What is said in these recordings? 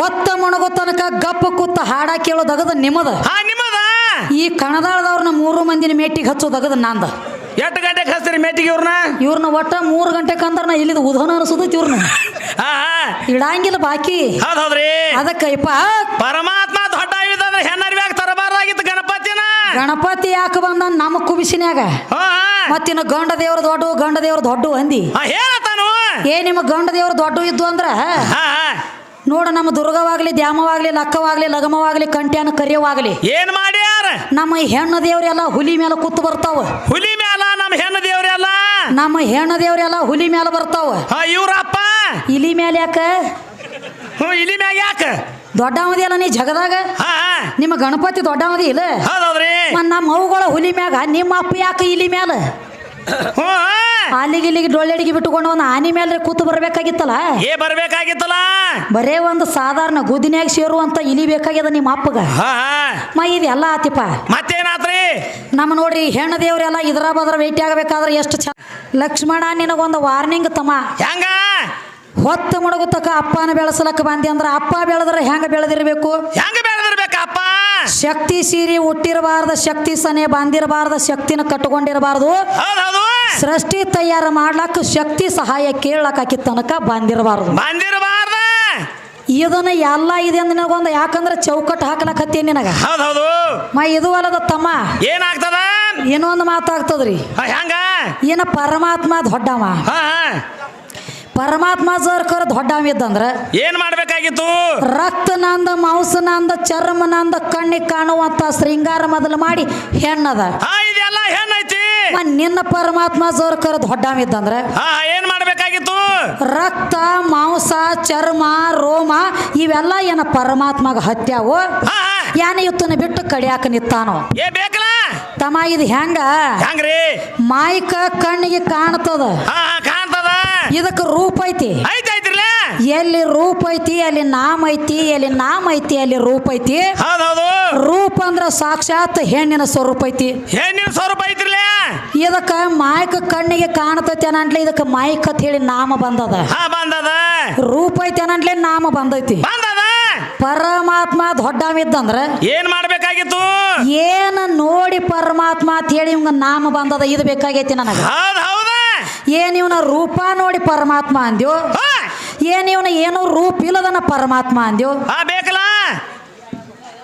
ಹೊತ್ತ ಮುಣಗೋ ತನಕ ಗಪ್ಪ ಕೂತ ಹಾಡ ಕೇಳೋದಗದ ನಿಮ್ಮದ? ಹಾ ನಿಮ್ಮದ? ಈ ಕಣದಾಳದವ್ರನ್ನ ಮೂರು ಮಂದಿನ ಮೇಟಿಗೆ ಹಚ್ಚೋದಗದ ನಂದ. ಎಷ್ಟು ಗಂಟೆಗೆ ಹಚ್ತೀರಿ ಮೇಟಿಗೆ ಇವ್ರನ್ನ? ಇವ್ರನ್ನ ಒಟ್ಟ ಮೂರು ಗಂಟೆಗೆ ಕಂದ್ರ ನಾ ಇಲ್ಲಿದ ಉದೋನ ಅನಿಸೋದೈತಿ ಇವ್ರನ್ನ. ಹಾ ಹಾ. ಇಡಂಗಿಲ್ಲ ಬಾಕಿ. ಹೌದ್ ಹೌದ್ರಿ. ಅದಕ್ಕಯ್ಯಪ್ಪ ಪರಮಾತ್ಮ ದೊಡ್ಡ ಆಯುಧ ಅಂದ್ರೆ ಹೆಣ್ಣರ್ವ್ಯಾಗ ತರಬಾರ್ದಾಗಿತ್ತು ಗಣಪತಿನ? ಗಣಪತಿ ಯಾಕೆ ಬಂದ ನಮ್ಮ ಕುಬಿಸಿನ್ಯಾಗ? ಹಾ ಮತ್ತಿನ್ನು ಗಂಡ ದೇವ್ರ ದೊಡ್ಡ ಗಂಡ ದೇವ್ರ ದೊಡ್ಡ ಅಂದಿ. ಹಾ ಹೇಳತಾನು ಏ ನಿಮ್ಮ ಗಂಡ ದೇವ್ರ ದೊಡ್ಡ ಇದ್ದು ಅಂದ್ರ? ಹಾ ಹಾ. ನೋಡ ನಮ್ಮ ದುರ್ಗವಾಗ್ಲಿ ದ್ಯಾಮವಾಗ್ಲಿ ಲಕ್ಕವಾಗ್ಲಿ ಲಗಮವಾಗ್ಲಿ ಕಂಟ್ಯಾನ ಕರಿಯವಾಗ್ಲಿ. ಏನ್ ಮಾಡ್ಯಾರ? ನಮ್ಮ ಹೆಣ್ಣು ದೇವ್ರೆಲ್ಲ ಹುಲಿ ಮೇಲೆ ಕೂತು ಬರ್ತಾವ. ಹುಲಿ ಮ್ಯಾಲ ನಮ್ಮ ಹೆಣ್ಣು ದೇವ್ರೆಲ್ಲ? ನಮ್ಮ ಹೆಣ್ಣು ದೇವ್ರೆಲ್ಲ ಹುಲಿ ಮೇಲೆ ಬರ್ತಾವ. ಹಾ ಇವ್ರಪ್ಪ? ಇಲಿ ಮೇಲೆ ಯಾಕ? ಹ್ಞೂ ಇಲಿ ಮ್ಯಾಗ ಯಾಕ? ದೊಡ್ಡವದಿ ಅಲ್ಲ ನೀ ಜಗದಾಗ? ಹಾ ಹಾ. ನಿಮ್ಮ ಗಣಪತಿ ದೊಡ್ಡವದಿ ಇಲ್ಲ? ನಮ್ಮ ಅವುಗಳ ಹುಲಿ ಮ್ಯಾಗ ನಿಮ್ಮ ಅಪ್ಪ ಯಾಕ ಇಲಿ ಮ್ಯಾಲ? ಹ್ಞೂ ಅಲ್ಲಿಗೆ ಇಲ್ಲಿಗೆ ಡೊಳ್ಳೆಡಿಗೆ ಬಿಟ್ಟುಕೊಂಡು ಒಂದು ಆನಿ ಮೇಲೆ ಕೂತು ಬರ್ಬೇಕಾಗಿತ್ತಲ್ಲ? ಏ ಬರ್ಬೇಕಾಗಿತ್ತಲ್ಲ? ಬರೇ ಒಂದು ಸಾಧಾರಣ ಗುದಿನ್ಯಾಗ ಸೇರುವಂತ ಇಲಿ ಬೇಕಾಗ್ಯದ ನಿಮ್ಮ ಅಪ್ಪಗ. ಹಾ ಹಾ. ಮ ಇದೆಲ್ಲ ಆತಿಪ್ಪ. ಮತ್ತೇನಾತ್ರಿ? ನಮ್ಮ ನೋಡ್ರಿ ಹೆಣ್ಣು ದೇವ್ರೆಲ್ಲ ಇದ್ರ ಬದ್ರ ವೇಟಿ ಆಗಬೇಕಾದ್ರೆ ಎಷ್ಟು ಚ ಲಕ್ಷ್ಮಣ ನಿನಗೊಂದು ವಾರ್ನಿಂಗ್ ತಮ್ಮ. ಹೆಂಗ? ಹೊತ್ತು ಮುಣಗುತ್ತಕ ಅಪ್ಪನ ಬೆಳೆಸಲಕ್ಕ ಬಂದಿ ಅಂದ್ರ ಅಪ್ಪ ಬೆಳೆದ್ರೆ ಹೆಂಗ ಬೆಳೆದಿರ್ಬೇಕು? ಹೆಂಗ ಶಕ್ತಿ ಸೀರಿ ಹುಟ್ಟಿರಬಾರ್ದ ಶಕ್ತಿ ಸನೆ ಬಂದಿರಬಾರ್ದ ಶಕ್ತಿನ ಕಟ್ಕೊಂಡಿರಬಾರ್ದು. ಹೌದು ಸೃಷ್ಟಿ ತಯಾರು ಮಾಡ್ಲಕ್ಕ ಶಕ್ತಿ ಸಹಾಯ ಕೇಳಕ್ಕಾಕಿ ತನಕ ಬಂದಿರಬಾರ್ದು. ಬಂದಿರಬಾರ್ದ. ಇದನ್ನ ಎಲ್ಲ ಇದೆ ಅಂದ ನಿನಗೊಂದು ಯಾಕಂದ್ರೆ ಚೌಕಟ್ಟು ಹಾಕ್ಲಕತ್ತೀನಿ ನಿನಗ. ಹೌದೌದು. ಹೌದು ಮ ಇದು ಅಲ್ಲದ ತಮ್ಮ. ಏನಾಗ್ತದ? ಇನ್ನೊಂದು ಮಾತಾಗ್ತದ್ರಿ. ಹೆಂಗ? ಏನ ಪರಮಾತ್ಮ ದೊಡ್ಡವ. ಹಾ. ಪರಮಾತ್ಮ ಜರ್ ಕರ್ ದೊಡ್ಡವ ಇದ್ದಂದ್ರೆ ಏನ್ ಮಾಡ್ಬೇಕಾಗಿತ್ತು? ರಕ್ತ ನಂದ ಮಾಂಸ ನಂದ ಚರ್ಮ ನಂದ ಕಣ್ಣಿಗೆ ಕಾಣುವಂತ ಶೃಂಗಾರ ಮೊದಲು ಮಾಡಿ ಹೆಣ್ಣದ. ಇದೆಲ್ಲ ಹೆಣ್ಣೈತಿ. ನಿನ್ನ ಪರಮಾತ್ಮ ಜೋರ್ ಕರ್ ದೊಡ್ಡವ ಇದ್ದಂದ್ರೆ ಏನ್ ಮಾಡ್ಬೇಕಾಗಿತ್ತು? ರಕ್ತ ಮಾಂಸ ಚರ್ಮ ರೋಮ ಇವೆಲ್ಲ ಏನ ಪರಮಾತ್ಮಗ ಹತ್ಯಾವು? ಯಾನ ಇವತ್ತನ್ನ ಬಿಟ್ಟು ಕಡಿಯಾಕ ನಿತ್ತಾನೋ? ಏ ಬೇಕಲ್ಲ? ತಮ್ಮ ಇದು ಹೆಂಗ? ಹೆಂಗ್ರಿ? ಮಾಯಿಕ ಕಣ್ಣಿಗೆ ಕಾಣ್ತದ. ಇದಕ್ಕೆ ರೂಪ ಐತಿ. ಎಲ್ಲಿ ರೂಪ ಐತಿ ಅಲ್ಲಿ ನಾಮ ಐತಿ ಎಲ್ಲಿ ನಾಮ ಐತಿ ಅಲ್ಲಿ ರೂಪ ಐತಿ. ರೂಪ ಅಂದ್ರ ಸಾಕ್ಷಾತ್ ಹೆಣ್ಣಿನ ಸ್ವರೂಪ ಐತಿ. ಹೆಣ್ಣಿನ ಸ್ವರೂಪ ಐತಿರ್ಲ ಇದಕ್ಕ ಮಾಯಕ ಕಣ್ಣಿಗೆ ಕಾಣತೈತಿ ಅನ್ನಂಟ್ಲೆ ಇದಕ್ಕ ಮಾಯಕ್ ಅಂತ ಹೇಳಿ ನಾಮ ಬಂದದ. ಹಾ ಬಂದದ. ರೂಪ ಐತಿ ಅನ್ನಂಟ್ಲೆ ನಾಮ ಬಂದೈತಿ. ಬಂದದ? ಪರಮಾತ್ಮ ದೊಡ್ಡವಿದ್ದಂದ್ರ ಏನ್ ಮಾಡ್ಬೇಕಾಗಿತ್ತು? ಏನ ನೋಡಿ ಪರಮಾತ್ಮ ಅಂತ ಹೇಳಿ ಇವಂಗ ನಾಮ ಬಂದದ ಇದು ಬೇಕಾಗೈತಿ ನನಗ. ಹೌದ್ ಹೌದ. ಏನ್ ಇವನ ರೂಪ ನೋಡಿ ಪರಮಾತ್ಮ ಅಂದ್ಯೋ? ಏನ್ ಇವನ ಏನು ರೂಪ ಇಲ್ಲದನ ಪರಮಾತ್ಮ ಅಂದ್ಯೋ? ಬೇಕಲ್ಲ.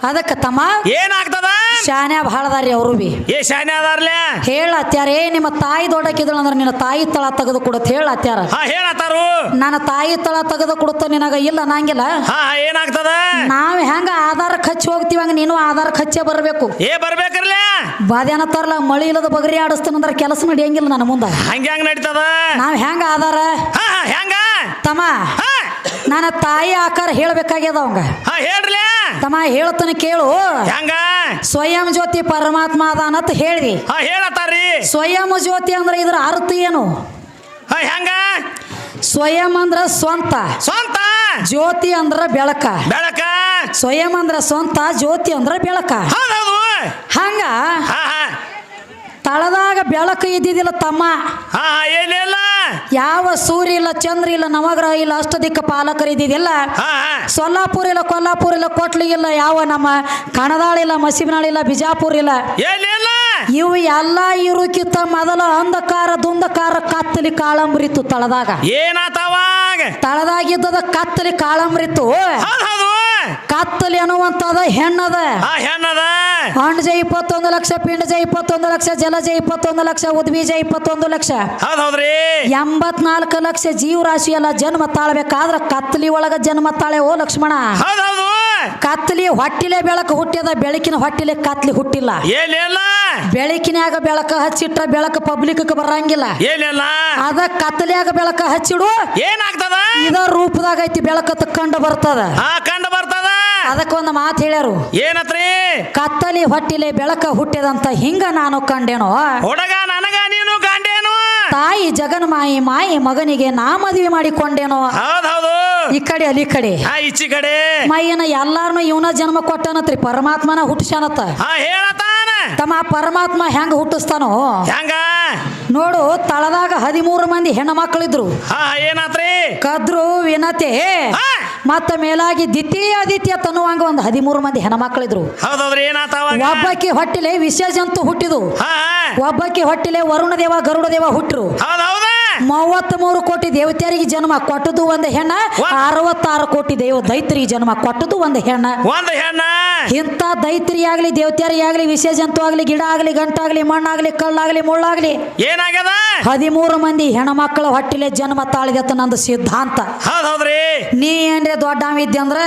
ಅದಕ್ಕೆ ತಮ್ಮ. ಏನಾಗ್ತದ? ಶಾನ್ಯ ಬಹಳದಾರಿ ಅವರು ಬಿ. ಏ ಶಾನೆ ಅದಾರ್ಲೆ? ಹೇಳತ್ಯಾರ ಏ ನಿಮ್ಮ ತಾಯಿ ದೊಡ್ಡಕ್ಕಿದಳು ಅಂದ್ರೆ ನಿನ್ನ ತಾಯಿ ತಳ ತೆಗೆದು ಹೇಳ ಅತ್ಯಾರ. ಹಾ ಹೇಳತ್ತಾರು ನನ್ನ ತಾಯಿ ತಳ ತೆಗೆದು ಕೊಡುತ್ತ ನಿನಗ ಇಲ್ಲ ನಂಗಿಲ್ಲ ಹಾ ಏನಾಗ್ತದ? ನಾವ್ ಹೆಂಗ ಆಧಾರ ಖರ್ಚು ಹೋಗ್ತೀವಿ ಹಂಗ ನೀನು ಆಧಾರ ಖರ್ಚೆ ಬರಬೇಕು. ಏ ಬರ್ಬೇಕ್ರಲ್ಲ ಬಾದ್ಯಾನ ತರಲ ಮಳಿ ಇಲ್ಲದ ಬಗರಿ ಅಂದ್ರೆ ಕೆಲಸ ನಡೆಯಂಗಿಲ್ಲ ನನ್ನ ಮುಂದೆ. ಹಂಗ ಹೆಂಗ್ ನಡೀತದ? ನಾವ್ ಹೆಂಗ ಆಧಾರ? ಹಾ ಹಾ ಹೆಂಗ? ತಮ್ಮ. ಹಾ. ನನ್ನ ತಾಯಿ ಆಕಾರ ಹೇಳ್ಬೇಕಾಗ್ಯದ ಅವಂಗ. ಹಾ ಹೇಳ್ರಲ್ಲ ತಮ್ಮ ಹೇಳ್ತಾನೆ ಕೇಳು. ಹೆಂಗ? ಸ್ವಯಂ ಜ್ಯೋತಿ ಪರಮಾತ್ಮ ಅದಾನತ್ ಅನ್ನತ್ ಹಾ ಹೇಳತಾರಿ ಸ್ವಯಂ ಜ್ಯೋತಿ ಅಂದ್ರೆ ಇದ್ರ ಅರ್ಥ ಏನು? ಹಾ ಹೆಂಗ? ಸ್ವಯಂ ಅಂದ್ರ ಸ್ವಂತ. ಸ್ವಂತ? ಜ್ಯೋತಿ ಅಂದ್ರ ಬೆಳಕ. ಬೆಳಕ? ಸ್ವಯಂ ಅಂದ್ರ ಸ್ವಂತ ಜ್ಯೋತಿ ಅಂದ್ರ ಬೆಳಕ. ಹಂಗ ಹಾ ಹಾ. ತಳದಾಗ ಬೆಳಕು ಇದ್ದಿದ್ದಿಲ್ಲ ತಮ್ಮ. ಹಾ ಹಾ ಏನಿಲ್ಲ. ಯಾವ ಸೂರ್ಯ ಇಲ್ಲ ಚಂದ್ರ ಇಲ್ಲ ನವಗ್ರಹ ಇಲ್ಲ ಅಷ್ಟದಿಕ್ಕ ಪಾಲಕರು ಇದ್ದಿದ್ದಿಲ್ಲ. ಸೊಲ್ಲಾಪುರ ಇಲ್ಲ ಕೊಲ್ಲಾಪುರ ಇಲ್ಲ ಕೊಟ್ಲಿ ಇಲ್ಲ ಯಾವ ನಮ್ಮ ಕಣದಾಳ ಇಲ್ಲ ಮಸೀಬನಾಳ ಇಲ್ಲ ಬಿಜಾಪುರ ಇಲ್ಲ. ಇವ ಎಲ್ಲ ಇರುಕಿತ್ತ ಮೊದಲ ಅಂಧಕಾರ ದುಂದಕಾರ ಕತ್ತಲಿ ಕಾಳಂಬರಿತ್ತು ತಳದಾಗ. ಏನಾತವಾಗ ತಳದಾಗಿದ್ದದ ಕತ್ತಲಿ ಕಾಳಂಬರಿತ್ತು. ಕತ್ತಲಿ ಅನ್ನುವಂಥದ ಹೆಣ್ಣದ. ಹೆಣ್ಣದ. ಅಂಡಜ ಇಪ್ಪತ್ತೊಂದು ಲಕ್ಷ ಪಿಂಡಜ ಇಪ್ಪತ್ತೊಂದು ಲಕ್ಷ ಜಲಜ ಇಪ್ಪತ್ತೊಂದು ಲಕ್ಷ ಉದ್ಬೀಜ ಇಪ್ಪತ್ತೊಂದು ಲಕ್ಷ. ಹೌದ್ ಹೌದ್ರಿ ಎಂಬತ್ನಾಲ್ಕು ಲಕ್ಷ ಜೀವರಾಶಿ ಎಲ್ಲ ಜನ್ಮ ತಾಳ್ಬೇಕಾದ್ರ ಕತ್ತಲಿ ಒಳಗ ಜನ್ಮ ತಾಳೆ ಓ ಲಕ್ಷ್ಮಣ. ಹೌದ್ ಹೌದು ಕತ್ತಲಿ ಹೊಟ್ಟಿಲೆ ಬೆಳಕು ಹುಟ್ಟಿದ ಬೆಳಕಿನ ಹೊಟ್ಟಿಲೆ ಕತ್ಲಿ ಹುಟ್ಟಿಲ್ಲ. ಏನಿಲ್ಲ? ಬೆಳಕಿನಾಗ ಬೆಳಕ ಹಚ್ಚಿಟ್ಟ ಬೆಳಕ ಪಬ್ಲಿಕ್ ಬರಂಗಿಲ್ಲ. ಏನಿಲ್ಲ? ಅದ ಕತ್ತಲಿಯಾಗ ಬೆಳಕ ಹಚ್ಚಿಡು ಏನಾಗ್ತದ? ಇದ ರೂಪದಾಗ ಐತಿ ಬೆಳಕ ಕಂಡು ಬರ್ತದ. ಹಾ ಕಂಡು ಬರ್ತದ? ಅದಕ್ಕೊಂದು ಮಾತು ಹೇಳ್ಯಾರು. ಏನತ್ರಿ? ಕತ್ತಲಿ ಹೊಟ್ಟಿಲೆ ಬೆಳಕ ಹುಟ್ಟಿದಂತ ಹಿಂಗ ನಾನು ಕಂಡೇನೋ? ಹುಡುಗ ತಾಯಿ ಜಗನ್ ಮಾಯಿ ಮಗನಿಗೆ ನಾ ಮದುವೆ ಮಾಡಿಕೊಂಡೇನೋ? ಹೌದೌದು ಹೌದು. ಈ ಕಡೆ ಅಲ್ಲಿ ಕಡೆ. ಈಚಿ ಕಡೆ. ಮೈಯನ ಎಲ್ಲಾರನು ಇವನ ಜನ್ಮ ಕೊಟ್ಟನತ್ರಿ ಪರಮಾತ್ಮನ ಹುಟ್ಟಿಸ್ಯಾನತ್ತ ಹೇಳತಾನ ತಮ್ಮ ಪರಮಾತ್ಮ ಹೆಂಗ ಹುಟ್ಟಿಸ್ತಾನೋ? ಹೆಂಗ? ನೋಡು ತಳದಾಗ ಹದಿಮೂರು ಮಂದಿ ಹೆಣ್ಣು ಮಕ್ಕಳಿದ್ರು ಏನಾತ್ರಿ? ಕದ್ರು ವಿನತೆ ಮತ್ತ ಮೇಲಾಗಿ ದ್ವಿತೀಯ ಆದಿತ್ಯ ತನ್ನುವಂಗ ಒಂದು ಹದಿಮೂರು ಮಂದಿ ಹೆಣ್ಮಕ್ಳಿದ್ರು. ಹೌದೌದ್ರಿ ಏನಾತ ಅವಾಗ? ಒಬ್ಬಾಕಿ ಹೊಟ್ಟಿಲೆ ವಿಶ್ವಜಂತು ಹುಟ್ಟಿದು. ಹಾ ಒಬ್ಬಾಕಿ ಹೊಟ್ಟಿಲೆ ವರುಣ ದೇವ ಗರುಡ ದೇವ ಹುಟ್ಟರು ಹೌದ್ ಹೌದ ಮೂವತ್ತ್ ಮೂರು ಕೋಟಿ ದೇವತೆಯರಿಗೆ ಜನ್ಮ ಕೊಟ್ಟದು ಒಂದು ಹೆಣ್ಣ. ಅರವತ್ತಾರು ಕೋಟಿ ದೇವ ದೈತ್ರಿಗೆ ಜನ್ಮ ಕೊಟ್ಟದು ಒಂದು ಹೆಣ್ಣ. ಒಂದ್ ಹೆಣ್ಣ. ಇಂಥ ದೈತ್ರಿ ಆಗ್ಲಿ ದೇವತೆಯರಿಗೆ ಆಗ್ಲಿ ವಿಸರ್ಜಂತು ಆಗ್ಲಿ ಗಿಡ ಆಗ್ಲಿ ಗಂಟಾಗ್ಲಿ ಮಣ್ಣಾಗ್ಲಿ ಕಲ್ಲಾಗ್ಲಿ ಮುಳ್ಳಾಗ್ಲಿ ಏನಾಗ್ಯದ? ಹದಿಮೂರು ಮಂದಿ ಹೆಣ್ಣ ಹೆಣ್ಮಕ್ಳ ಹೊಟ್ಟಿಲೆ ಜನ್ಮ ತಾಳಿದತ್ತ ನಂದು ಸಿದ್ಧಾಂತ. ಹೌದ್ರಿ. ನೀ ಏನ್ರಿ ದೊಡ್ಡ ಇದ್ದೆ ಅಂದ್ರೆ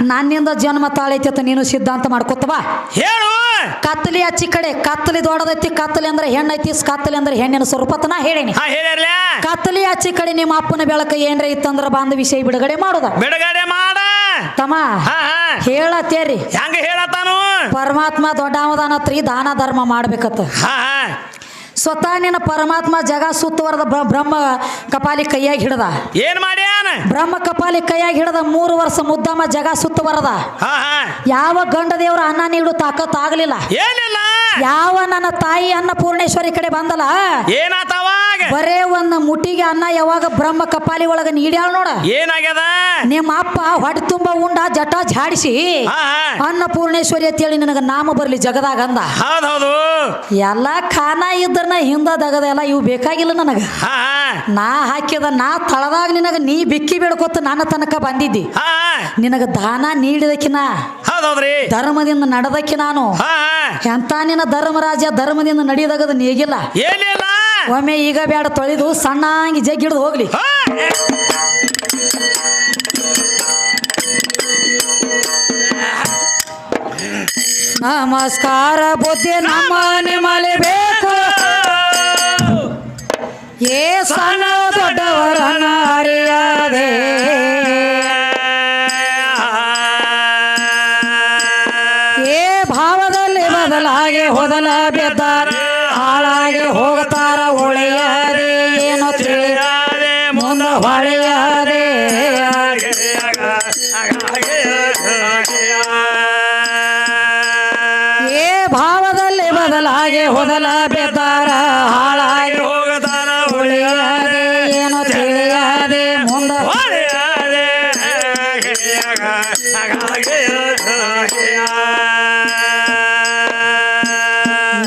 ನನ್ನಿಂದ ಜನ್ಮ ತಾಳೈತಿ ನೀನು ಸಿದ್ಧಾಂತ ಮಾಡ್ಕೊತವಾ ಹೇಳು. ಕತ್ತಲಿ ಹಚ್ಚಿ ಕಡೆ ಕತ್ತಲಿ ದೊಡ್ಡದೈತಿ ಕತ್ತಲಿ ಅಂದ್ರೆ ಹೆಣ್ಣೈತಿ ಕತ್ತಲಿ ಅಂದ್ರೆ ಹೆಣ್ಣಿನ ಸ್ವರೂಪತನ ಹೇಳೀನಿ. ಕತ್ತಲಿ ಹಚ್ಚಿ ಕಡೆ ನಿಮ್ಮ ಅಪ್ಪನ ಬೆಳಕ ಏನ್ರ ಇತ್ತಂದ್ರ ಬಂದ ವಿಷಯ ಬಿಡುಗಡೆ ಮಾಡುದ. ಬಿಡುಗಡೆ ಮಾಡ. ತಮ್ಮ ಹೇಳತ್ತೇರಿ. ಹೆಂಗ ಹೇಳತ್ತಾನು? ಪರಮಾತ್ಮ ದೊಡ್ಡವದಾನತ್ರಿ ದಾನ ಧರ್ಮ ಮಾಡ್ಬೇಕತ್ತ. ಸ್ವತಃ ನಿನ್ನ ಪರಮಾತ್ಮ ಜಗ ಸುತ್ತುವರದ ಬ್ರಹ್ಮ ಕಪಾಲಿ ಕೈಯಾಗಿ ಹಿಡದ. ಏನ್ ಮಾಡಿ ಬ್ರಹ್ಮ ಕಪಾಲಿ ಕೈಯಾಗಿ ಹಿಡದ ಮೂರು ವರ್ಷ ಮುದ್ದಮ್ಮ ಜಗ ಸುತ್ತುವರದ. ಯಾವ ಗಂಡ ದೇವರ ಅನ್ನ ನೀಡು ತಾಕತ್ ಆಗಲಿಲ್ಲ. ಏನಿಲ್ಲ. ಯಾವ ನನ್ನ ತಾಯಿ ಅನ್ನ ಪೂರ್ಣೇಶ್ವರಿ ಕಡೆ ಬಂದಲ್ಲ? ಏನಾತ ಅವಾಗ? ಬರೇ ಒಂದ್ ಮುಟ್ಟಿಗೆ ಅನ್ನ ಯಾವಾಗ ಬ್ರಹ್ಮ ಕಪಾಲಿ ಒಳಗ ನೀಡ್ಯಾಳ ನೋಡ? ಏನಾಗ್ಯದ? ನಿಮ್ಮ ಅಪ್ಪ ಹೊಟ್ಟೆ ತುಂಬ ಉಂಡ ಜಟ ಝಾಡಿಸಿ ಅನ್ನ ಪೂರ್ಣೇಶ್ವರಿ ಅಂತೇಳಿ ನಿನಗೆ ನಾಮ ಬರಲಿ ಜಗದಾಗ ಅಂದ. ಹೌದೌದು. ಹೌದು ಎಲ್ಲ ಖಾನ ಇದ್ರನ ಹಿಂದ ದಗದ ಎಲ್ಲ ಇವು ಬೇಕಾಗಿಲ್ಲ ನನಗ. ನಾ ಹಾಕಿದ ನಾ ತಳದಾಗ ನಿನಗ ನೀ ಬಿಕ್ಕಿ ಬೇಡ್ಕೊತ ನನ್ನ ತನಕ ಬಂದಿದ್ದಿ. ನಿನಗ ದಾನ ನೀಡಿದಕಿನ ಹೌದ್ ಹೌದ್ರಿ ಧರ್ಮದಿಂದ ನಡೆದಕ್ಕೆ ನಾನು. ಹಾ ಎಂತ ನಿನ್ನ ಧರ್ಮರಾಜ ಧರ್ಮದಿಂದ ನಡೆಯದಾಗದ ನೀಗಿಲ್ಲ. ಏನಿಲ್ಲ. ಒಮ್ಮೆ ಈಗ ಬೇಡ ತೊಳೆದು ಸಣ್ಣಂಗಿ ಜಗ್ಗಿಡ್ದು ಹೋಗ್ಲಿ. ಹಾ. ನಮಸ್ಕಾರ ಬುದ್ಧಿ ನಮ್ಮ ನಿಮ್ಮಲ್ಲಿ ಬೇಕು ಏ ಸಣ್ಣ ದೊಡ್ಡವರನ್ನ ಬದಲಾಗಿ ಹೊದಲ ಹಾಳಾಗಿ ಹೋಗತಾರ ಒಳೆಯದೆ ಏನೋ ತಿಳಿಯದೆ ಮುಂದ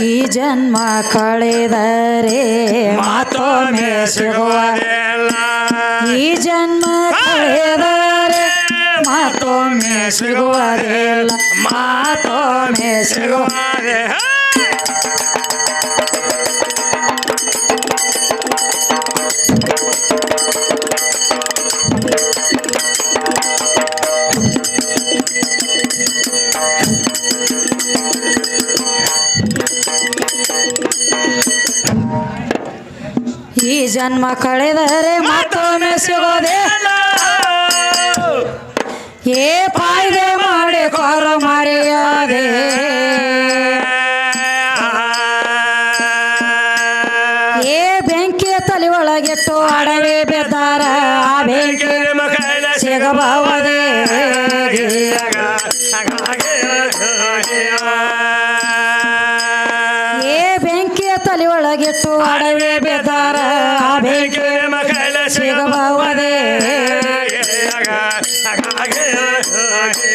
ಈ ಜನ್ಮ ಕಳೆದರೆ ಮಾತೊಮ್ಮೆ ಸಿಗುವ ಈ ಜನ್ಮ ಕಳೆದರೆ ಮಾತೊಮ್ಮೆ ಸಿಗುವುದಿಲ್ಲ. ಮಾತೊಮ್ಮೆ ಸಿಗುವ ಈ ಜನ್ಮ ಕಳೆದರೆ ಮತ್ತೊಮ್ಮೆ ಸಿಗೋದೆ? ಏ ಫಾಯ್ದೆ आगे आगे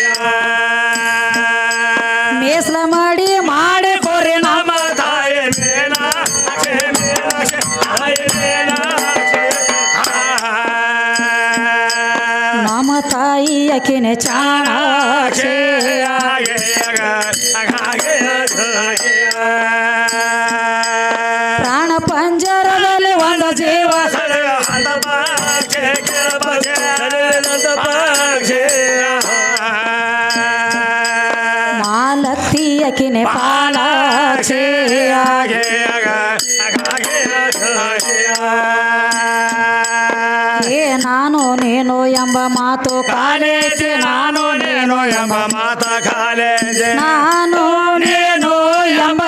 ಎಂಬ ಮಾತು ಕಾಲೇಜೆ, ನಾನು ನೇನು ಎಂಬ ಮಾತ ಕಾಲೇಜೆ. ನಾನು ನೇನು ಎಂಬ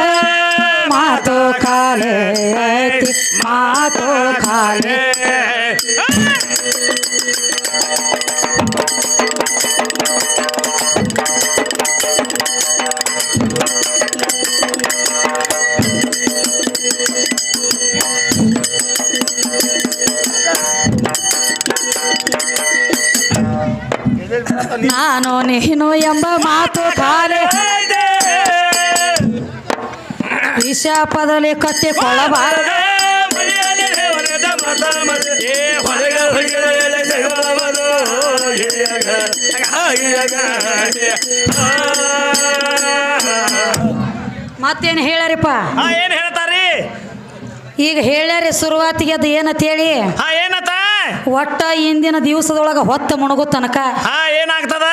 ಮಾತು ಕಾಲೇ ಐತಿ ಮಾತು ಕಾಲೇ ನಾನು ನೀನು ಎಂಬ ಮಾತು ಖಾಲಿ ವಿಷ ಪದಲಿ ಕಟ್ಟಿಕೊಳ್ಳಬಾರದು. ಮತ್ತೇನು ಹೇಳರಿಪ್ಪ ಹಾ ಏನ್ ಹೇಳ್ತಾರಿ ಈಗ ಹೇಳ್ಯಾರಿ ಶುರುವಾತಿಗೆ ಅದು ಏನಂತ ಹೇಳಿ? ಹಾ ಏನತ್ತ ಒಟ್ಟ ಇಂದಿನ ದಿವಸದೊಳಗ ಹೊತ್ತ ಮುಣಗು ತನಕ. ಹಾ ಏನಾಗ್ತದ?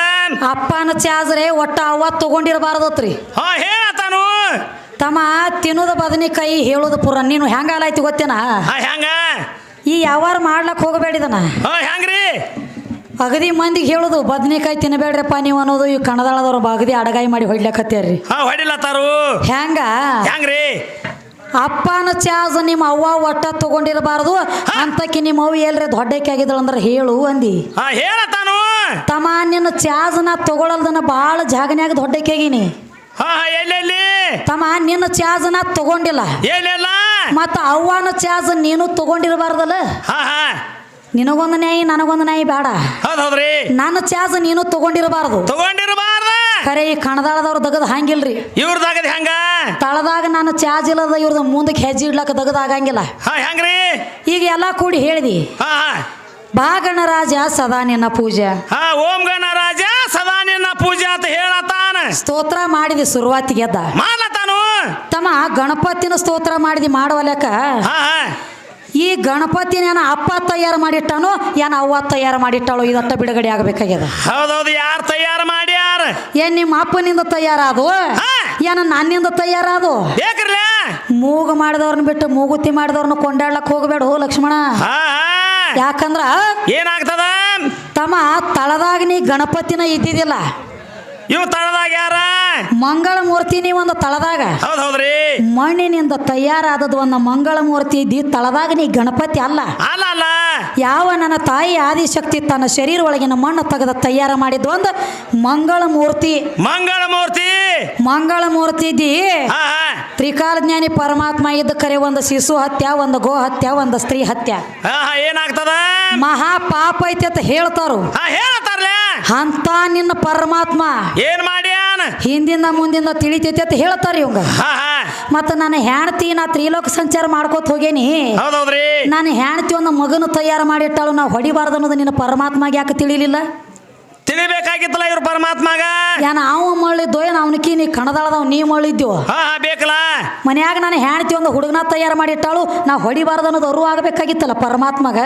ಅಪ್ಪನ ಚಾಜ್ರೆ ಒಟ್ಟ ಅವ್ವ ತಗೊಂಡಿರಬಾರ್ದತ್ರಿ. ಹಾ ಹೇಳತಾನು ತಮ್ಮ ತಿನ್ನೋದ ಕೈ ಹೇಳೋದು ಪುರ. ನೀನು ಹೆಂಗಾಲಾಯ್ತು ಗೊತ್ತೇನ? ಹಾ ಹೆಂಗ? ಈ ಯಾವಾರ ಮಾಡ್ಲಕ್ ಹೋಗಬೇಡಿದನ ಹಾ ಹೆಂಗ್ರಿ? ಅಗದಿ ಮಂದಿಗೆ ಹೇಳೋದು ಬದನೆಕಾಯಿ ತಿನ್ನಬೇಡ್ರಪ್ಪ ನೀವು ಅನ್ನೋದು ಈ ಕಣದಾಳದವ್ರು ಅಗದಿ ಅಡಗಾಯಿ ಮಾಡಿ ಹೊಡ್ಲಕತ್ತೀರಿ. ಹಾ ಹೊಡಿಲತ್ತಾರು ಹೆಂಗ? ಹೆಂಗ್ರಿ? ಅಪ್ಪನ ಚಾಜ್ ನಿಮ್ಮ ಅವ್ವ ಒಟ್ಟ ತಗೊಂಡಿರಬಾರದು ಅಂತಕಿ ನಿಮ್ಮ ಅವ್ವ ಎಲ್ರಿ ದೊಡ್ಡಕ್ಕೆ ಆಗಿದ್ದಳು ಅಂದ್ರೆ ಹೇಳು ಅಂದಿ. ಹಾ ತಮ್ಮ ನಿನ್ನ ನಾ ತಗೊಳಲ್ದನ ಭಾಳ ಜಾಗನ್ಯಾಗ ದೊಡ್ಡಕ್ಕೆ ಆಗೀನಿ ಹಾ ಹಾ ಎಲ್ಲೆಲ್ಲಿ? ತಮ್ಮ ನಿನ್ನ ಚಾಜನ ತಗೊಂಡಿಲ್ಲ. ಎಲ್ಲೆಲ್ಲ? ಮತ್ತ ಅವ್ವನ ಚಾಜ್ ನೀನು ತಗೊಂಡಿರಬಾರ್ದಲ್ಲ? ನಿನಗೊಂದು ನ್ಯಾಯ ನನಗೊಂದು ನ್ಯಾಯ ಬೇಡ. ಹೌದ್ ಹೌದ್ರಿ ನನ್ನ ಚಾಜ್ ನೀನು ತಗೊಂಡಿರಬಾರದು. ತಗೊಂಡಿರಬಾರ್ದ? ಖರೆ ಈ ಕಣದಾಳದವ್ರು ದಗದ್ ಹಂಗಿಲ್ರಿ. ಇವ್ರದಾಗದ ಹೆಂಗ? ತಳದಾಗ ನಾನು ಚಾರ್ಜ್ ಇಲ್ಲದ ಇವ್ರದ ಮುಂದಕ್ಕೆ ಹೆಜ್ಜೆ ಇಡ್ಲಕ್ಕ ದಗದ ಆಗಂಗಿಲ್ಲ. ಹೆಂಗ್ರಿ? ಈಗ ಎಲ್ಲ ಕೂಡಿ ಹೇಳಿದಿ. ಬಾ ಗಣರಾಜ ಸದಾ ನಿನ್ನ ಪೂಜೆ. ಹಾ ಓಂ ಗಣರಾಜ ಸದಾ ನಿನ್ನ ಪೂಜೆ ಅಂತ ಹೇಳತಾನ ಸ್ತೋತ್ರ ಮಾಡಿದ ಶುರುವಾತಿಗೆದ್ದ ಮಾಡತಾನು ತಮ್ಮ ಗಣಪತಿನ ಸ್ತೋತ್ರ ಮಾಡಿದಿ ಹಾ ಹಾ. ಈ ಗಣಪತಿನ ಏನ ಅಪ್ಪ ತಯಾರು ಮಾಡಿಟ್ಟಾನೋ ಏನ ಅವ್ವ ತಯಾರು ಮಾಡಿಟ್ಟಳು ಇದಟ್ಟ ಬಿಡುಗಡೆ ಆಗಬೇಕಾಗ್ಯದ. ಹೌದೌದು ಯಾರು ತಯಾರು ಮಾಡ್ಯಾರ? ಏನ್ ನಿಮ್ಮ ಅಪ್ಪನಿಂದ ತಯಾರಾದು. ಏನ ನನ್ನಿಂದ ತಯಾರಾದು? ಮೂಗು ಮಾಡಿದವ್ರನ್ನ ಬಿಟ್ಟು ಮೂಗುತಿ ಮಾಡಿದವ್ರನ್ನ ಕೊಂಡಾಡ್ಲಕ್ ಹೋಗಬೇಡ ಹೋ ಲಕ್ಷ್ಮಣ. ಯಾಕಂದ್ರ ಏನಾಗ್ತದ? ತಮ್ಮ ತಳದಾಗ ನೀ ಗಣಪತಿನ ಇದ್ದಿದ್ದಿಲ್ಲ. ಇವ್ ತಳದಾಗ ಯಾರ? ಮಂಗಳ ಮೂರ್ತಿ ನೀ ಒಂದು ತಳದಾಗ. ಹೌದ್ ಹೌದ್ರಿ. ಮಣ್ಣಿನಿಂದ ತಯಾರಾದದ್ದು ಒಂದು ಮಂಗಳ ಮೂರ್ತಿ ಇದ್ದಿ ತಳದಾಗ ನೀ ಗಣಪತಿ ಅಲ್ಲ. ಅಲ್ಲ ಅಲ್ಲ. ಯಾವ ನನ್ನ ತಾಯಿ ಆದಿಶಕ್ತಿ ತನ್ನ ಶರೀರ ಒಳಗಿನ ಮಣ್ಣು ತೆಗೆದ ತಯಾರ ಮಾಡಿದ್ದು ಒಂದು ಮಂಗಳ ಮೂರ್ತಿ ಮಂಗಳ ಮೂರ್ತಿ ಮಂಗಳ ಮೂರ್ತಿ ಇದ್ದಿ. ಹಾ ಹಾ. ತ್ರಿಕಾಲ ಜ್ಞಾನಿ ಪರಮಾತ್ಮ ಇದ್ದ ಕರೆ ಒಂದು ಶಿಶು ಹತ್ಯ ಒಂದು ಗೋ ಹತ್ಯ ಒಂದು ಸ್ತ್ರೀ ಹತ್ಯ. ಹಾ ಹಾ. ಏನಾಗ್ತದ? ಮಹಾ ಪಾಪ ಐತಿ ಅಂತ ಹೇಳ್ತಾರು. ಹಾ ಹೇಳತ್ತಾರ್ಲೆ ಅಂತ ನಿನ್ನ ಪರಮಾತ್ಮ ಏನ್ ಮಾಡ್ಯಾನ? ಹಿಂದಿಂದ ಮುಂದಿಂದ ತಿಳಿತೈತಿ ಅಂತ ಹೇಳ್ತಾರ ಇವಂಗ. ಮತ್ತ ನನ್ನ ಹೆಣ್ತಿ ನಾ ತ್ರಿಲೋಕ ಸಂಚಾರ ಮಾಡ್ಕೋತ ಹೋಗೇನಿ. ನಾನು ಹೆಣ್ತಿ ಒಂದು ಮಗನ ತಯಾರು ಮಾಡಿಟ್ಟಾಳು ನಾವು ಹೊಡಿಬಾರ್ದು ಅನ್ನೋದು ನಿನ್ನ ಪರಮಾತ್ಮಗೆ ಯಾಕೆ ತಿಳಿಲಿಲ್ಲ? ತಿಳಿಬೇಕಾಗಿತ್ತಲ್ಲ ಇವ್ರ ಪರಮಾತ್ಮಗ? ಏನ ಅವ ಮಳ್ಳಿದ್ದೋ ಏನ ಅವನಕಿ ನೀ ಕಣದಾಳದವ್ ನೀ ಮಳ್ಳಿದ್ಯೋ ಹಾ ಹಾ ಬೇಕಲ್ಲ. ಮನ್ಯಾಗ ನಾನು ಹೆಣ್ತಿ ಒಂದು ಹುಡುಗನ ತಯಾರು ಮಾಡಿಟ್ಟಾಳು ನಾ ಹೊಡಿಬಾರ್ದು ಅನ್ನೋದು ಅರು ಆಗ್ಬೇಕಾಗಿತ್ತಲ್ಲ ಪರಮಾತ್ಮಗ?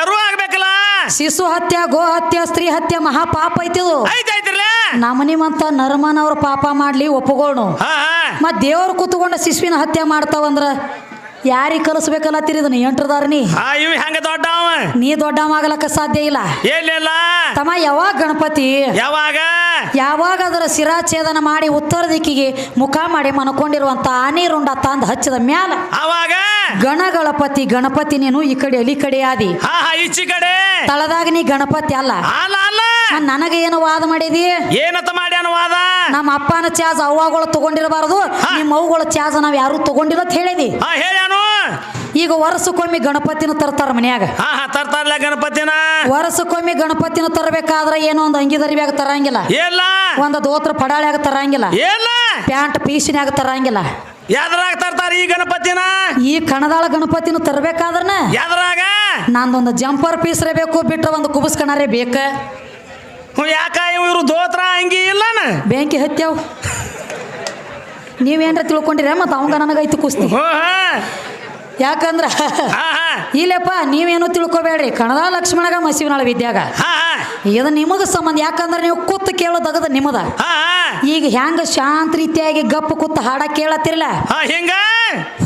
ಅರು ಆಗ್ಬೇಕಲ್ಲ. ಶಿಶು ಹತ್ಯ ಗೋ ಹತ್ಯ ಸ್ತ್ರೀ ಹತ್ಯ ಮಹಾ ಪಾಪ ಐತಿದು. ನಮನಿ ಮಂತ ನಮ್ಮನಿಮಂತ ನರ್ಮನವ್ರ ಪಾಪ ಮಾಡ್ಲಿ ಒಪ್ಪಗೋಣ ಮತ್ ದೇವ್ರು ಕೂತ್ಕೊಂಡ ಶಿಶುವಿನ ಹತ್ಯೆ ಮಾಡ್ತಾವಂದ್ರ? ಯಾರಿಗೆ ಕಲಿಸ್ಬೇಕಲ್ಲತ್ತೀರಿ ಇದನ್ನ? ಎಂಟ್ರದಾರನಿ ಆ ಇವ್ ಹೆಂಗ ದೊಡ್ಡವ? ನೀ ದೊಡ್ಡವಾಗಲಕ್ಕ ಸಾಧ್ಯ ಇಲ್ಲ. ಏನಿಲ್ಲ ತಮ್ಮ ಯಾವಾಗ ಗಣಪತಿ? ಯಾವಾಗ? ಯಾವಾಗ ಅದರ ಶಿರಾಛೇದನ ಮಾಡಿ ಉತ್ತರ ದಿಕ್ಕಿಗೆ ಮುಖ ಮಾಡಿ ಮನಕೊಂಡಿರುವಂತ ಆನೆ ರುಂಡ ತಂದು ಹಚ್ಚಿದ ಮ್ಯಾಲ ಅವಾಗ? ಗಣಗಳಪತಿ ಗಣಪತಿ ನೀನು ಈ ಕಡೆ ಅಲಿ ಕಡೆ ಆದಿ ಹಾ ಹಾ ಈಚಿ ಕಡೆ? ತಳದಾಗ ನೀ ಗಣಪತಿ ಅಲ್ಲ. ಅಲ್ಲ ಅಲ್ಲ. ನನಗ ಏನು ವಾದ ಮಾಡಿದಿ? ಏನತ್ತ ಮಾಡ್ಯಾನ ವಾದ? ನಮ್ಮ ಅಪ್ಪನ ಚಾಜ್ ಅವ್ವಾಗಳು ತಗೊಂಡಿರಬಾರದು ನಿಮ್ಮ ಅವ್ಗಳ ಚಾಜ್ ನಾವ್ ಯಾರು ತಗೊಂಡಿಲ್ಲ ಅಂತ ಹೇಳಿದಿ. ಹೇಳ್ಯಾನು ಈಗ ವರ್ಷಕ್ಕೊಮ್ಮೆ ಗಣಪತಿನ ತರ್ತಾರ ಮನ್ಯಾಗ. ತರ್ತಾರಲ್ಲ ಗಣಪತಿನ. ವರ್ಷಕ್ಕೊಮ್ಮೆ ಗಣಪತಿನ ತರಬೇಕಾದ್ರೆ ಏನೋ ಒಂದು ಅಂಗಿ ದರಿಬ್ಯಾಗ ತರಂಗಿಲ್ಲ. ಎಲ್ಲ ಒಂದು ದೋತ್ರ ಪಡಾಳ್ಯಾಗ ತರಂಗಿಲ್ಲ. ಇಲ್ಲ. ಪ್ಯಾಂಟ್ ಪೀಸಿನ್ಯಾಗ ತರಂಗಿಲ್ಲ. ಯಾವ್ದ್ರಾಗ ತರ್ತಾರ ಈ ಗಣಪತಿನ? ಈ ಕಣದಾಳ ಗಣಪತಿನ ತರಬೇಕಾದ್ರನ? ಯಾವ್ದ್ರಾಗ ನಂದೊಂದು ಜಂಪರ್ ಪೀಸ್ರೇ ಬೇಕು ಬಿಟ್ರೆ ಒಂದು ಕುಬಸ್ಕಣರೇ ಬೇಕ. ಹ್ಞೂ ಯಾಕ ಇವರು ದೋತ್ರ ಅಂಗಿ ಇಲ್ಲನ? ಬೆಂಕಿ ಹತ್ಯಾವ. ನೀವೇನ್ರ ತಿಳ್ಕೊಂಡಿರ ಮತ್ತು ಅವಂಗ ನನಗೈತು ಕುಸ್ತಿ. ಯಾಕಂದ್ರ ಇಲ್ಲಪ್ಪ ನೀವೇನು ತಿಳ್ಕೊಬೇಡ್ರಿ. ಕಣದ ಲಕ್ಷ್ಮಣಗ ಮಸೀವನಾಳ ವಿದ್ಯಾಗ ಇದು ನಿಮಗ ಸಂಬಂಧ. ಯಾಕಂದ್ರೆ ನೀವು ಕೂತು ಕೇಳೋದಗದ ನಿಮ್ಮದ ಈಗ ಹೆಂಗ ಶಾಂತ ರೀತಿಯಾಗಿ ಗಪ್ಪ ಕೂತು ಹಾಡ ಕೇಳತ್ತಿರಲ್ಲ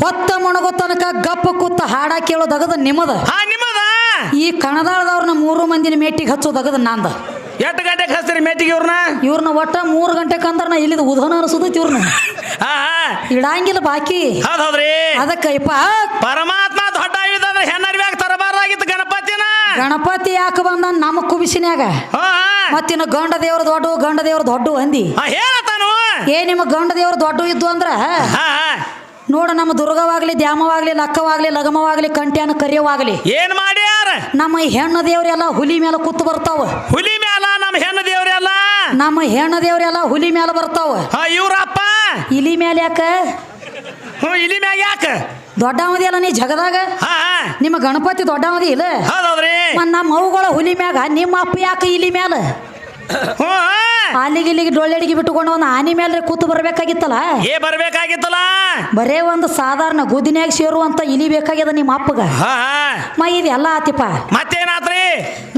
ಹೊತ್ತ ಮೊಣಗೋ ತನಕ ಗಪ್ಪ ಕೂತು ಹಾಡ ಕೇಳೋದಗದ ನಿಮ್ಮದ ಈ ಕಣದಾಳದವ್ರನ್ನ ಮೂರು ಮಂದಿನ ಮೇಟಿಗೆ ಹಚ್ಚೋದಗದ ನಂದ. ಎಷ್ಟು ಗಂಟೆಗೆ ಹಚ್ತೀರಿ ಮೇಟಿಗೆ ಇವ್ರನ್ನ? ಇವ್ರನ್ನ ಒಟ್ಟ ಮೂರು ಗಂಟೆಗೆ ಕಂದ್ರನ ನಾ ಇಲ್ಲಿದ ಉದೋನ ಅನಿಸೋದೈತಿ ಇವ್ರನ್ನ ಹಾ ಇಡಂಗಿಲ್ಲ ಬಾಕಿ. ಹೌದ್ ಹೌದ್ರಿ. ಅದಕ್ಕಯ್ಯಪ್ಪ ಪರಮಾತ್ಮ ದೊಡ್ಡ ಅಂದ್ರೆ ಹೆಣ್ಣರ್ವ್ಯಾಗ ತರಬಾರಾಗಿತ್ತು ಗಣಪತಿನ. ಗಣಪತಿ ಯಾಕೆ ಬಂದ ನಮ್ಮ ಕುಬಿಸಿನ್ಯಾಗ? ಹಾ ಮತ್ತಿನ್ನು ಗಂಡ ದೇವ್ರ ದೊಡ್ಡ ಗಂಡ ದೇವ್ರ ದೊಡ್ಡ ಅಂದಿ. ಹೇಳತಾನು ಏ ನಿಮ್ಮ ಗಂಡ ದೇವ್ರ ದೊಡ್ಡ ಇದ್ದು ಅಂದ್ರ? ಹಾ ನೋಡು ನಮ್ಮ ದುರ್ಗವಾಗ್ಲಿ ದ್ಯಾಮವಾಗ್ಲಿ ಲಕ್ಕವಾಗ್ಲಿ ಲಗಮವಾಗ್ಲಿ ಕಂಟ್ಯಾನ ಕರಿಯವಾಗ್ಲಿ. ಏನ್ ಮಾಡ್ಯಾರ? ನಮ್ಮ ಹೆಣ್ಣು ದೇವ್ರೆಲ್ಲ ಹುಲಿ ಮೇಲೆ ಕೂತು ಬರ್ತಾವ. ಹುಲಿ ನಮ್ಮ ಹೆಣ್ಣ ದೇವ್ರೆಲ್ಲ ಹುಲಿ ಮ್ಯಾಲ ಬರ್ತಾವ. ಹಾ ಇವ್ರಪ್ಪ! ಇಲಿ ಮ್ಯಾಲ ಯಾಕ? ಹ್ಞೂ ಇಲಿ ಮ್ಯಾಗ ಯಾಕ? ದೊಡ್ಡವದಿ ಅಲ್ಲ ನೀ ಜಗದಾಗ? ಹಾ ನಿಮ್ಮ ಗಣಪತಿ ದೊಡ್ಡವದಿ ಇಲ್ಲ? ಹೌದೌದ್ರಿ. ಮತ್ ನಮ್ಮ ಅವುಗಳ ಹುಲಿ ಮ್ಯಾಗ ನಿಮ್ಮ ಅಪ್ಪ ಯಾಕೆ ಇಲಿ ಮ್ಯಾಲ? ಹ್ಞೂ ಅಲ್ಲಿಗೆ ಇಲ್ಲಿಗೆ ಡೊಳ್ಳೆಡಿಗೆ ಬಿಟ್ಟುಕೊಂಡು ಒಂದು ಆನಿ ಮೇಲೆ ಕೂತು ಬರ್ಬೇಕಾಗಿತ್ತಲ್ಲ? ಏ ಬರ್ಬೇಕಾಗಿತ್ತಲ್ಲ? ಬರೇ ಒಂದು ಸಾಧಾರಣ ಗುದಿನ್ಯಾಗ ಸೇರುವಂತ ಇಲಿ ಬೇಕಾಗ್ಯದ ನಿಮ್ಮ ಅಪ್ಪಗ. ಹಾ ಮ ಇದೆಲ್ಲ ಆತಿಪ್ಪ. ಮತ್ತೇನಾತ್ರಿ?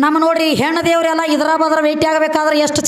ನಮ್ಮ ನೋಡ್ರಿ ಹೆಣ್ಣು ದೇವ್ರೆಲ್ಲ ಇದ್ರ ಬದ್ರ ಭೇಟಿ ಆಗಬೇಕಾದ್ರೆ ಎಷ್ಟು